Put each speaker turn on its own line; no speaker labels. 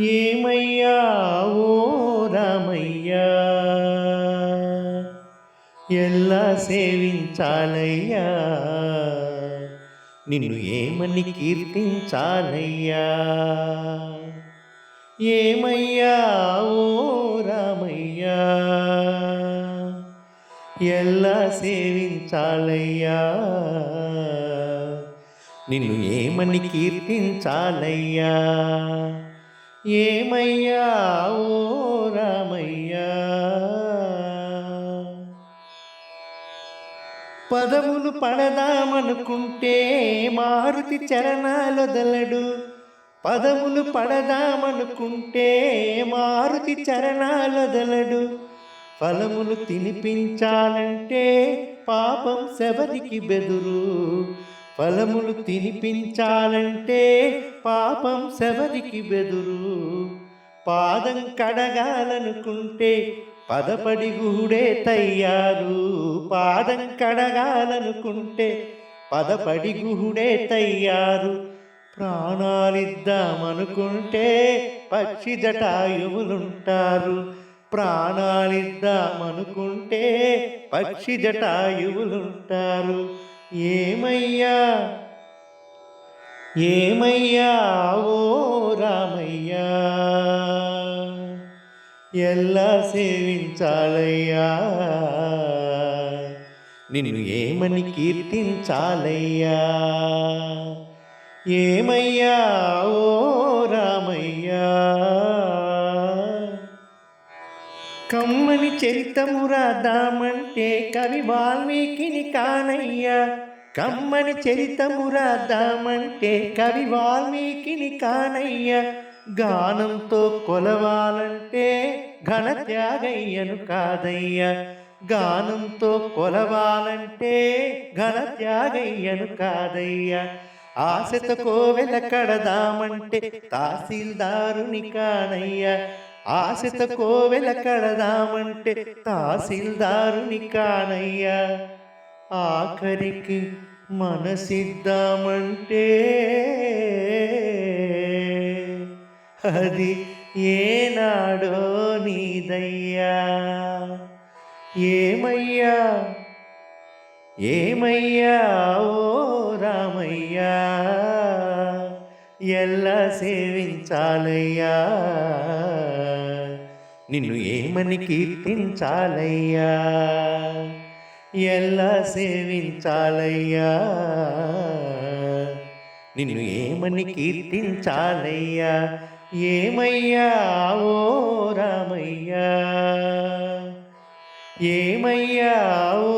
ఏమయ్యా ఓ రామయ్యా ఎలా సేవించాలయ్యా నిన్ను ఏమని కీర్తించాలయ్యా ఏమయ్యా ఓ రామయ్యా ఎలా సేవించాలయ్యా నిన్ను ఏమని కీర్తించాలయ్యా ఏమయ్యా? ఓ రామయ్యా పదములు పడదామనుకుంటే మారుతి చరణాలొదలడు. పదములు పడదామనుకుంటే మారుతి చరణాలొదలడు. ఫలములు తినిపించాలంటే పాపం శబరికి బెదురు. ఫలములు తినిపించాలంటే పాపం శబరికి బెదురు. పాదం కడగాలనుకుంటే పదపడి గుహుడే తయ్యారు. పాదం కడగాలనుకుంటే పదపడి గుహుడే తయ్యారు. ప్రాణాలిద్దామనుకుంటే పక్షి జటాయువులుంటారు. ప్రాణాలిద్దామనుకుంటే పక్షి జటాయువులుంటారు. ఏమయ్యా? ఏమయ్యా? ఓ రామయ్యా. ఎలా సేవించాలయ్యా? నిన్ను ఏమని కీర్తించాలయ్యా? ఏమయ్యా? ఓ రామయ్యా. కమ్మని చరితము రాద్దామంటే కవి వాల్మీకిని కానయ్యా. కమ్మని చరితము రాద్దామంటే కవి వాల్మీకిని కానయ్యా. గానంతో కొలవాలంటే ఘన త్యాగయ్యను కాదయ్యా. గానంతో కొలవాలంటే ఘన త్యాగయ్యను కాదయ్యా. ఆశతో కోవెల కడదామంటే తహసీల్దారుని కానయ్యా. ఆశత కోవెల కడదామంటే తహసీల్దారుని కానయ్యా. ఆఖరికి మనసిద్దామంటే అది ఏనాడో నీదయ్యా. ఏమయ్యా? ఏమయ్యా? ఓ రామయ్యా. ఎలా సేవించాలయ్యా నిన్ను ఏమని కీర్తించాలయ్యా ఎలా సేవించాలయ్యా నిన్ను ఏమని కీర్తించాలయ్యా ఏమయ్యా ఓ రామయ్యా ఏమయ్యా ఓ